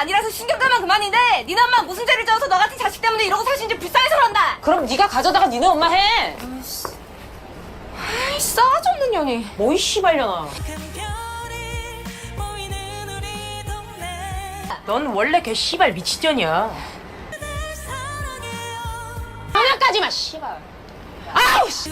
아니라서 신경가만 그만인데 니네 엄마 무슨 죄를 지어서 너 같은 자식 때문에 이러고 사신지 불쌍해서 그런다 그럼 네가 가져다가 니네 엄마 해. 아이 싸가지 없는 년이 뭐이 씨발려나. 넌 원래 걔 씨발 미친년이야. 하나까지만 씨발. 아우 씨.